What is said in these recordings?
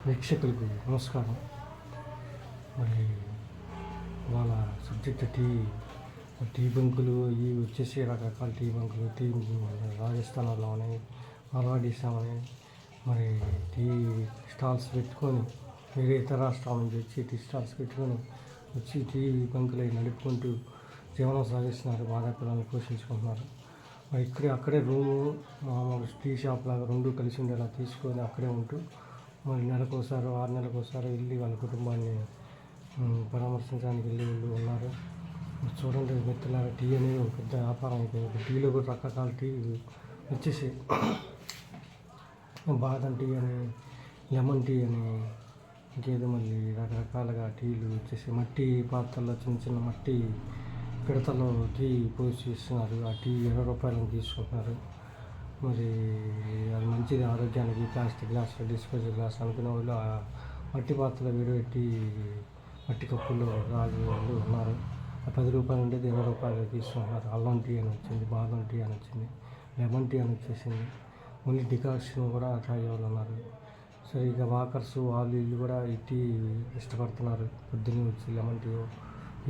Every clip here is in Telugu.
వీక్షకులకు నమస్కారం మరి వాళ్ళ సబ్జెక్ట్ టీ టీ బంకులు ఇవి వచ్చేసి రకరకాల టీ బంకులు టీ రాజస్థాన్ వాళ్ళు అని మార్వాడీస్ అని మరి టీ స్టాల్స్ పెట్టుకొని వేరే ఇతర రాష్ట్రాల నుంచి వచ్చి టీ స్టాల్స్ పెట్టుకొని వచ్చి టీ బంకులు అవి నడుపుకుంటూ జీవనం సాగిస్తున్నారు బాగా పిల్లల్ని పోషించుకుంటున్నారు మరి ఇక్కడే అక్కడే రూము టీ షాప్ లాగా రెండు కలిసి ఉండేలా తీసుకొని అక్కడే ఉంటూ నెలకు ఒకసారి ఆరు నెలలకు ఒకసారి వెళ్ళి వాళ్ళ కుటుంబాన్ని పరామర్శించడానికి వెళ్ళి వీళ్ళు ఉన్నారు. చూడండి మిత్రులారా టీ అనేది ఒక పెద్ద వ్యాపారం అయిపోయింది. టీలో కూడా రకరకాల టీ వచ్చేసి బాదం టీ అని లెమన్ టీ అని ఇంకేదో మళ్ళీ రకరకాలుగా టీలు వచ్చేసి మట్టి పాత్రల్లో చిన్న చిన్న మట్టి పిడతలో టీ పోసి ఇస్తున్నారు ఆ టీ ఇరవై రూపాయలను తీసుకుంటున్నారు. మరి అది మంచిది ఆరోగ్యానికి ప్లాస్టిక్ గ్లాస్ డిస్పోజల్ గ్లాస్ అనుకునే వాళ్ళు ఆ మట్టి పాత్రలో విడబెట్టి మట్టి కప్పుల్లో రాజు వాళ్ళు ఉన్నారు. ఆ పది రూపాయలు ఉండేది ఇరవై రూపాయలు తీసుకుంటున్నారు. అల్లం టీ అని వచ్చింది బాదం టీ అని వచ్చింది లెమన్ టీ అని వచ్చేసింది. ఓన్లీ డికాషన్ కూడా తాగే వాళ్ళు ఉన్నారు సరే ఇక వాకర్స్ వాళ్ళు వీళ్ళు కూడా ఈ టీ ఇష్టపడుతున్నారు. పొద్దున్నే వచ్చి లెమన్ టీ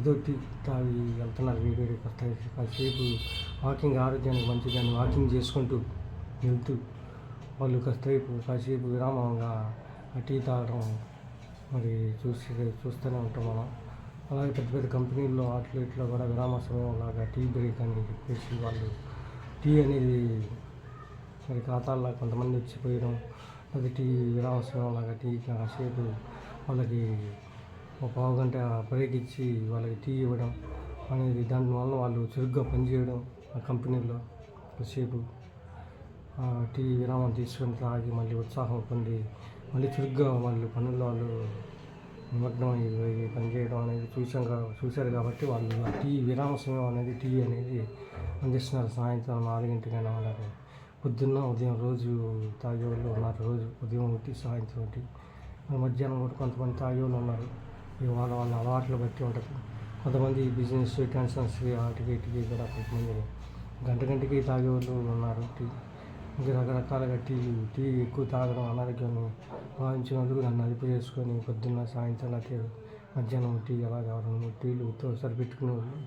ఇదో టీ తాగి వెళ్తున్నారు వేడి వేడి కాసేపు వాకింగ్ ఆరోగ్యానికి మంచిదని వాకింగ్ చేసుకుంటూ వెళ్తూ వాళ్ళు కాసేపు కాసేపు విరామంగా ఆ టీ తాగడం మరి చూసి చూస్తూనే ఉంటాం మనం. అలాగే పెద్ద పెద్ద కంపెనీల్లో అట్లా ఇట్లా కూడా విరామ సమయం లాగా టీ బ్రేక్ అని చెప్పేసి వాళ్ళు టీ అనేది మరి ఖాతాల్లో కొంతమంది వచ్చిపోయడం అది టీ విరామ సమయం లాగా టీ కాసేపు వాళ్ళకి ఒక పావు గంట బ్రేక్ ఇచ్చి వాళ్ళకి టీ ఇవ్వడం అనేది దానివల్ల వాళ్ళు చురుగ్గా పనిచేయడం ఆ కంపెనీలో కాసేపు. టీ విరామం తీసుకొని తాగి మళ్ళీ ఉత్సాహం పొంది మళ్ళీ చురుగ్గా వాళ్ళు పనుల్లో వాళ్ళు నిమగ్నం అయ్యి పనిచేయడం అనేది చూసాం చూశారు కాబట్టి వాళ్ళు టీ విరామ సమయం అనేది టీ అనేది అందిస్తున్నారు. సాయంత్రం నాలుగింటికైనా అలాగే. పొద్దున్న ఉదయం రోజు తాగేవాళ్ళు ఉన్నారు. రోజు ఉదయం ఒకటి సాయంత్రం ఒకటి మధ్యాహ్నం కూడా కొంతమంది తాగే వాళ్ళు ఉన్నారు. ఇక వాళ్ళ వాళ్ళ అలవాట్లు బట్టి ఉంటుంది కొంతమంది బిజినెస్ టెన్షన్స్ వాటికి వీటికి కూడా కొంతమంది గంట గంటకి తాగేవాళ్ళు ఉన్నారు. టీ ఇంకా రకరకాలుగా టీలు టీ ఎక్కువ తాగడం అనారోగ్యాన్ని భావించినందుకు నన్ను అదుపు చేసుకొని పొద్దున్న సాయంత్రం అయితే మధ్యాహ్నం టీ అలాగా రెండు టీలు తో సరిపెట్టుకునే వాళ్ళు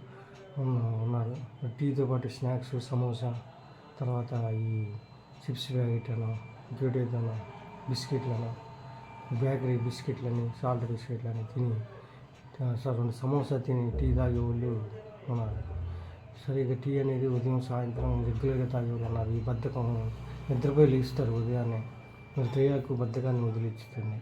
ఉన్నారు. టీతో పాటు స్నాక్స్ సమోసా తర్వాత ఈ చిప్స్ ప్యాకెట్ అనో ఇంకోటి అనో బిస్కెట్లను బేకరీ బిస్కెట్లని సాల్ట్ బిస్కెట్లని తిని సార్ రెండు సమోసా తిని టీ తాగే వాళ్ళు ఉన్నారు. సరే ఇక టీ అనేది ఉదయం సాయంత్రం రెగ్యులర్గా తాగేవాళ్ళు ఉన్నారు ఈ బద్ధకం నిద్రపోయి లేస్తారు ఉదయాన్నే. మరి తేయాకు బద్ధకాన్ని వదిలిస్తుంది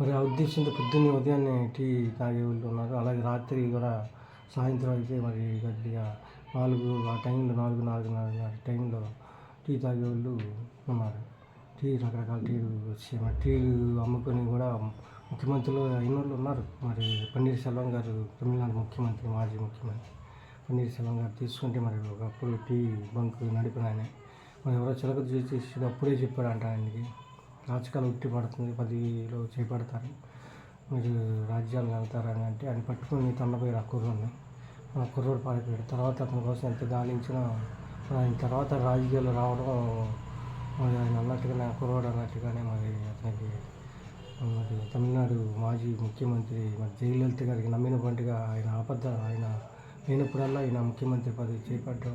మరి ఆ ఉద్దేశంతో పొద్దున్నే ఉదయాన్నే టీ తాగేవాళ్ళు ఉన్నారు. అలాగే రాత్రి కూడా సాయంత్రం అయితే మరి గట్టిగా నాలుగు ఆ టైంలో నాలుగు నాలుగున్నర టైంలో టీ తాగేవాళ్ళు ఉన్నారు. టీ రకరకాల టీలు వచ్చి మరి టీలు అమ్ముకొని కూడా ముఖ్యమంత్రులు అయిన వాళ్ళు ఉన్నారు. మరి పన్నీర్ సెల్వం గారు తమిళనాడు ముఖ్యమంత్రి మాజీ ముఖ్యమంత్రి పన్నీర్ సెల్వం గారు తీసుకుంటే మరి ఒకప్పుడు టీ బంక్ నడిపిన ఆయన. మరి ఎవరో చిలక చేసి అప్పుడే చెప్పాడంట ఆయనకి. రాజకాలం ఉట్టి పడుతుంది పదిలో చేపడతారు. మీరు రాజ్యాలు వెళ్తారని అంటే ఆయన పట్టుకుని తన్నపోయారు ఆ కుర్రోడిని. ఆ కుర్రోడు పారిపోయాడు. తర్వాత అతని కోసం ఎంత గాలించినా ఆయన తర్వాత రాజకీయాలు రావడం మరి ఆయన అన్నట్టుగానే ఆ కుర్రోడు అన్నట్టుగానే మరి అతనికి మరి తమిళనాడు మాజీ ముఖ్యమంత్రి మరి జయలలిత గారికి నమ్మిన పండుగ ఆయన ఆపద ఆయన లేనప్పుడల్లా ఆయన ముఖ్యమంత్రి పదవి చేపట్టడం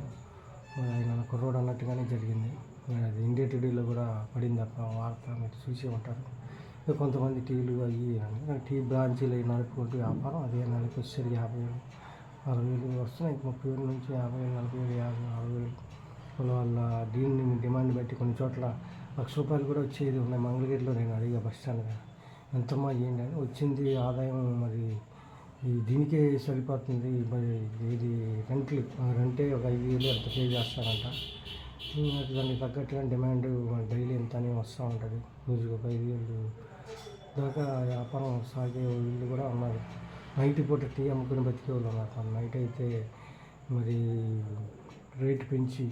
మరి ఆయన కుర్రోడు అన్నట్టుగానే జరిగింది. మరి అది ఇండియా టీడీలో కూడా పడింది ఆ వార్త మీరు చూసి ఉంటారు. కొంతమంది టీవీలు అవి టీ బ్రాంచీలు అవి నడుపుకుంటూ వ్యాపారం అదే నెలకు వచ్చేసరికి యాభై వేలు అరవై వేలు వస్తున్నాయి. ముప్పై వేల నుంచి యాభై వేలు నలభై వేలు యాభై అరవై వేలు వాళ్ళ వాళ్ళ దీన్ని డిమాండ్ బట్టి కొన్ని చోట్ల లక్ష రూపాయలు కూడా వచ్చేది ఉన్నాయి. మంగళగిరిలో నేను అడిగా బస్ స్టాండ్గా ఎంతమ్మా ఏంటి అని వచ్చింది ఆదాయం మరి దీనికే సరిపోతుంది మరి ఇది రెంట్లు. రెంటే ఒక ఐదు వేలు ఎంత పే చేస్తారంట. దానికి తగ్గట్టుగా డిమాండ్ డైలీ ఎంత అని వస్తూ ఉంటుంది. రోజుకు ఒక ఐదు వేలు దాకా వ్యాపారం సాగే వీళ్ళు కూడా ఉన్నారు. నైట్ పూట టీ అమ్ముకుని బతికే వాళ్ళు ఉన్నారు నైట్ అయితే మరి రేటు పెంచి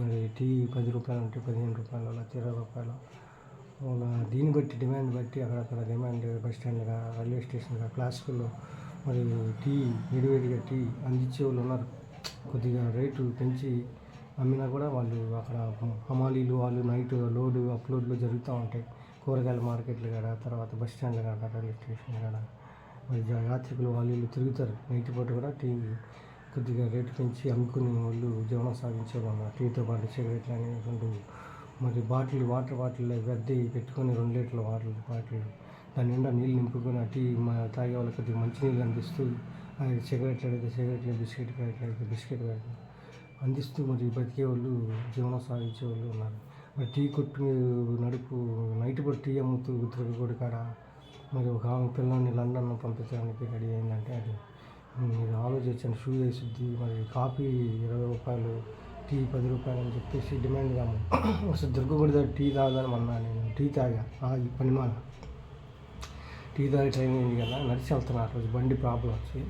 మరి టీ పది రూపాయలు అంటే పదిహేను రూపాయలు అలా ఇరవై రూపాయలు దీన్ని బట్టి డిమాండ్ బట్టి అక్కడక్కడ డిమాండ్ బస్ స్టాండ్గా రైల్వే స్టేషన్గా క్లాసికల్లో మరి టీ విడివిడిగా టీ అందించే వాళ్ళు ఉన్నారు. కొద్దిగా రేటు పెంచి అమ్మినా కూడా వాళ్ళు అక్కడ హమాలీలు వాళ్ళు నైట్ లోడు అప్లోడ్లు జరుగుతూ ఉంటాయి. కూరగాయల మార్కెట్లు కాడ తర్వాత బస్ స్టాండ్లు కాడ రైల్వే స్టేషన్ కాడ మరి యాత్రికులు వాళ్ళు వీళ్ళు తిరుగుతారు. నైట్ పూట కూడా టీ కొద్దిగా రేటు పెంచి అమ్ముకునే వాళ్ళు జీవనం సాగించే వాళ్ళు టీతో పాటు సిగరెట్లు అని రెండు మరి బాటిల్ వాటర్ బాటిల్ పెద్ద పెట్టుకొని రెండు లీటర్ల వాటర్ బాటిల్ దాని నిండా నీళ్ళు నింపుకొని అటు టీ మా తాగే వాళ్ళకి అది మంచినీళ్ళు అందిస్తూ అది సిగరెట్లు అడిగితే సిగరెట్లు బిస్కెట్ ప్యాకెట్లు అడిగితే బిస్కెట్ ప్యాకెట్లు అందిస్తూ మరి బతికే వాళ్ళు జీవనం సాగించే వాళ్ళు ఉన్నారు. మరి టీ కొట్టు నడుపు నైట్ పూట టీ అమ్ముతూ తిరుగుడు కాడ మరి ఒక ఆమె పిల్లల్ని లండన్ పంపించడానికి రెడీ అయిందంటే అది మీరు ఆలోచించండి షూ వేసిద్ది మరి కాఫీ ఇరవై రూపాయలు టీ పది రూపాయలు అని చెప్పేసి డిమాండ్ కాము అసలు దుర్గగుడి దగ్గర టీ తాగాలని అన్నా నేను. టీ తాగా. ఆ పనిమాల టీ తాగి ట్రైన్ అయింది కదా. నడిచి వెళ్తున్నా ఆ రోజు. బండి ప్రాబ్లం వచ్చి.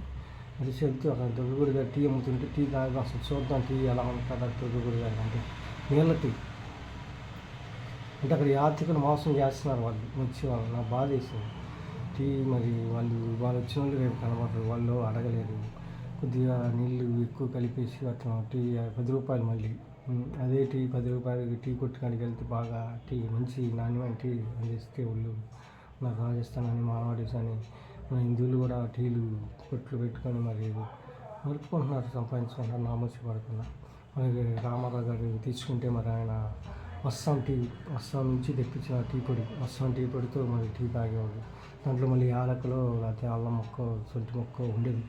నడిచి వెళ్తూ అక్కడ దుర్గగుడి దగ్గర టీ అమ్ముతుంటే టీ తాగా అసలు చూద్దాం టీ ఎలా ఉంటుందా దుర్గగుడి దగ్గర అంటే. నీళ్ళ టీ. అంటే అక్కడ యాత్రికులు మోసం చేస్తున్నారు వాళ్ళు. వచ్చి వాళ్ళు నా బాధ వేసింది టీ మరి వాళ్ళు వాళ్ళు వచ్చిన వాళ్ళు రేపు కనబడరు. వాళ్ళు అడగలేరు కొద్దిగా నీళ్ళు ఎక్కువ కలిపేసి అట్లా టీ పది రూపాయలు మళ్ళీ. అదే టీ పది రూపాయలకి టీ కొట్టుకాడికి వెళ్తే బాగా టీ మంచి నాణ్యమైన టీ అందిస్తే వాళ్ళు మన రాజస్థాన్ అని మావాడీస్ అని మన హిందువులు కూడా టీలు కొట్లు పెట్టుకొని మరి నడుపుకుంటున్నారు సంపాదించుకుంటున్నారు నామోసి పడకుండా. మనకి రామారావు గారు తీసుకుంటే మరి ఆయన అస్సాం టీ అస్సాం నుంచి తెప్పించిన టీ పొడి అస్సాం టీ పొడితో మరి టీ తాగేవాడు దాంట్లో మళ్ళీ యాలకులో లేకపోతే అల్లం మొక్క సొంటి మొక్క ఉండేది.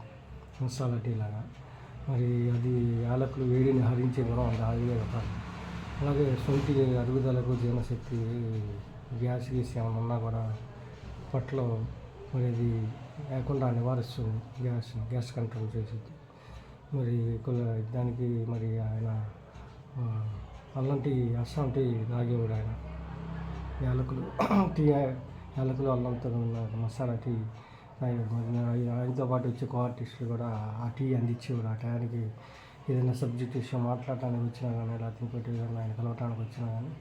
మసాలా టీ లాగా మరి అది యాలకులు వేడిని హరించే గుణం ఉంది ఆయుర్వేద అలాగే సొంటి అరుగుదలకు జీవనశక్తి గ్యాస్ గీస్ ఏమైనా ఉన్నా కూడా పట్లో మరి అది లేకుండా నివారిస్తుంది గ్యాస్ గ్యాస్ కంట్రోల్ చేసింది. మరి కొల- దానికి మరి ఆయన అల్లం టీ అస్సాం టీ తాగేవాడు ఆయన. యాలకులు టీ యాలకులు అల్లంతో ఉన్న మసాలా టీ ఆయనతో పాటు వచ్చే కో ఆర్టిస్టులు కూడా ఆ టీ అందించేవాడు ఆ టయానికి ఏదైనా సబ్జెక్ట్ విషయం మాట్లాడటానికి వచ్చినా కానీ లేకపోతే ఇంకోటి ఏదైనా ఆయన కలవటానికి వచ్చినా కానీ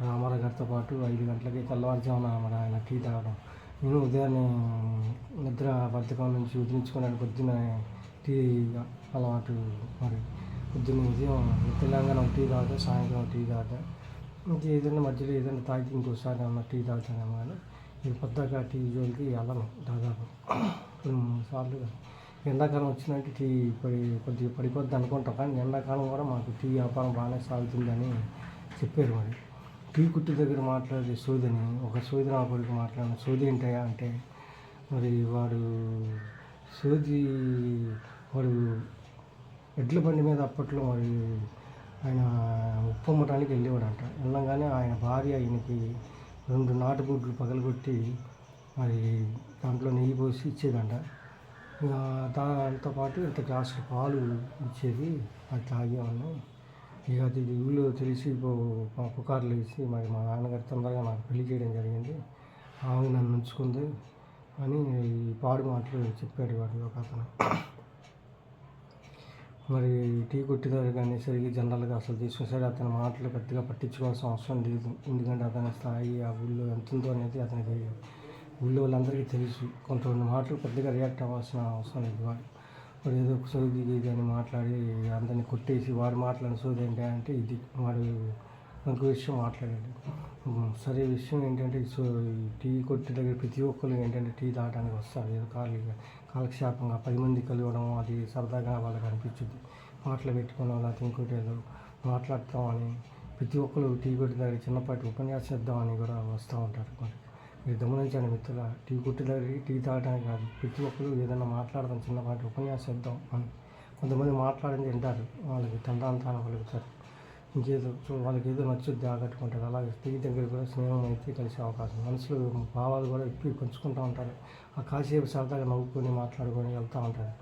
రామారావు గారితో పాటు ఐదు గంటలకి తెల్లవారుజామున మరి ఆయన టీ తాగడం. నేను ఉదయాన్నే నిద్ర బద్ధకం నుంచి ఉదయించుకున్నాను పొద్దున టీ అలవాటు మరి పొద్దున్న ఉదయం తెలంగాణ టీ తాగుతా సాయంత్రం టీ తాగుతా. ఇంకా ఏదైనా మధ్యలో ఏదైనా తాగితే ఇంకోసారి ఏమన్నా టీ తాగుతానేమో కానీ ఇది పొద్దాక టీ జోలికి వెళ్ళను దాదాపు రెండు మూడు సార్లు ఎండాకాలం వచ్చిందంటే టీ పడి కొద్దిగా పడిపోద్ది అనుకుంటాం కానీ ఎండాకాలం కూడా మాకు టీ వ్యాపారం బాగానే సాగుతుందని చెప్పారు మరి. టీ కుట్టు దగ్గర మాట్లాడే సూదిని ఒక సోది నా కొడుకు మాట్లాడిన సోది ఏంటయ్యా అంటే మరి వాడు సోది వాడు ఎడ్ల బండి మీద అప్పట్లో మరి ఆయన ఉప్పమ్మటానికి వెళ్ళేవాడు వెళ్ళేవాడంట. వెళ్ళంగానే ఆయన భార్య ఆయనకి రెండు నాటుగుడ్లు పగలగొట్టి మరి దాంట్లో నెయ్యి పోసి ఇచ్చేదంట. ఇక దాంతో పాటు ఇంత గ్లాసు పాలు ఇచ్చేది అది తాగేవాడిని ఇక అది ఊళ్ళో తెలిసి పో- మా పుకార్లు వేసి మరి మా నాన్నగారు తొందరగా నాకు పెళ్ళి చేయడం జరిగింది. ఆమె నన్ను ఉంచుకుంది అని ఈ పాడు మాటలు చెప్పాడు వాడు ఒక అతను. మరి టీ కొట్టిదారు కానీ సరిగ్గా జనరల్గా అసలు తీసుకునేసరికి అతని మాటలు పెద్దగా పట్టించుకోవాల్సిన అవసరం లేదు. ఎందుకంటే అతని స్థాయి ఆ ఊళ్ళో ఎంత ఉందో అనేది అతనికి ఊళ్ళో వాళ్ళందరికీ తెలుసు. కొంతమంది మాటలు పెద్దగా రియాక్ట్ అవ్వాల్సిన అవసరం లేదు. వాడు వాడు ఏదో ఒక సోది ఇది అని మాట్లాడి అందరిని కొట్టేసి వాడు మాట్లాడిన సోది ఏంటి అంటే ఇది వాడు ఇంకో విషయం మాట్లాడండి. సరే విషయం ఏంటంటే సో ఈ టీ కొట్టి దగ్గర ప్రతి ఒక్కరు ఏంటంటే టీ తాగడానికి వస్తారు. ఏదో ఖాళీగా కాలక్షేపంగా పది మంది కలవడం అది సరదాగా వాళ్ళకి అనిపించింది మాటలు పెట్టుకోవడం లేకపోతే ఇంకోటి ఏదో మాట్లాడతామని ప్రతి ఒక్కరు టీ కొట్టిన దగ్గర చిన్నపాటి ఉపన్యాసం ఇద్దామని కూడా వస్తూ ఉంటారు మరి మీరు గమనించండి మిత్రుల టీ కొట్టి దగ్గర టీ తాగడానికి కాదు ప్రతి ఒక్కరు ఏదైనా మాట్లాడదాం చిన్నపాటి ఉపన్యాసం ఇద్దాం అని. కొంతమంది మాట్లాడింది వింటారు వాళ్ళకి తండ్రాంతానం కలుగుతారు ఇంకేదో వాళ్ళకి ఏదో నచ్చుద్ది ఆకట్టుకుంటారు. అలాగే టీ దగ్గర కూడా స్నేహం అయితే కలిసే అవకాశం. మనసులో భావాలు కూడా ఎక్కువ పంచుకుంటూ ఉంటారు. ఆ కాసేపు సరదాగా నవ్వుకొని మాట్లాడుకొని వెళ్తూ ఉంటారు.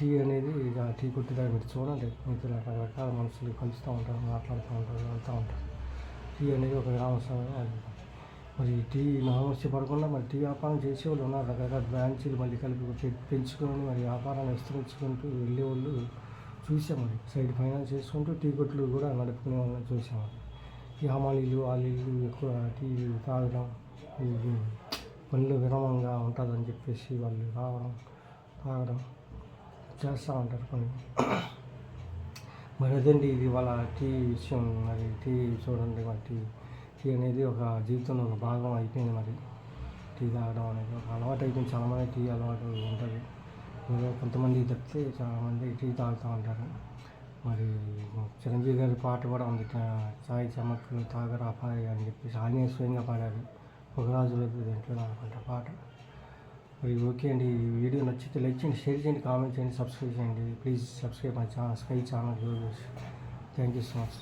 టీ అనేది ఇక టీ కొట్టి దగ్గర మీరు చూడండి. మీకు రకరకాల మనుషులు కలుస్తూ ఉంటారు మాట్లాడుతూ ఉంటారు వెళ్తూ ఉంటారు. టీ అనేది ఒక గ్రామ మరి టీ నామస్య పడకుండా మరి టీ వ్యాపారం చేసేవాళ్ళు ఉన్నారు. రకరకాల బ్రాంచీలు మళ్ళీ కలిపి పెంచుకొని మరి వ్యాపారాన్ని విస్తరించుకుంటూ వెళ్ళేవాళ్ళు చూసామండి మరి సైడ్ ఫైనాన్స్ చేసుకుంటూ టీ కొట్లు కూడా నడుపుకునే వాళ్ళని చూసామండి ఈ హమాలీలు వాళ్ళీలు ఎక్కువ టీ తాగడం ఇది పనులు విరమంగా ఉంటుందని చెప్పేసి వాళ్ళు రావడం తాగడం చేస్తూ ఉంటారు కొన్ని. మరి అదండి ఇది వాళ్ళ టీ విషయం మరి? టీ చూడండి మరి టీ. టీ అనేది ఒక జీవితంలో ఒక భాగం అయిపోయింది మరి. టీ తాగడం అనేది ఒక అలవాటు అయిపోయింది. చాలామంది టీ అలవాటు ఉంటుంది. కొంతమంది తప్పితే చాలామంది టీ తాగుతూ ఉంటారు. మరి చిరంజీవి గారి పాట కూడా ఉంది. చాయ్ చమక్ తాగరా పాయ్ అని చెప్పేసి ఆయనే స్వయంగా పాడారు. పొగరాజుల దీంట్లో అనుకుంటా పాట. మరి ఓకే అండి ఈ వీడియో నచ్చితే లైక్ చేయండి షేర్ చేయండి కామెంట్ చేయండి సబ్స్క్రైబ్ చేయండి. Please subscribe my channel sky channel thank you so much.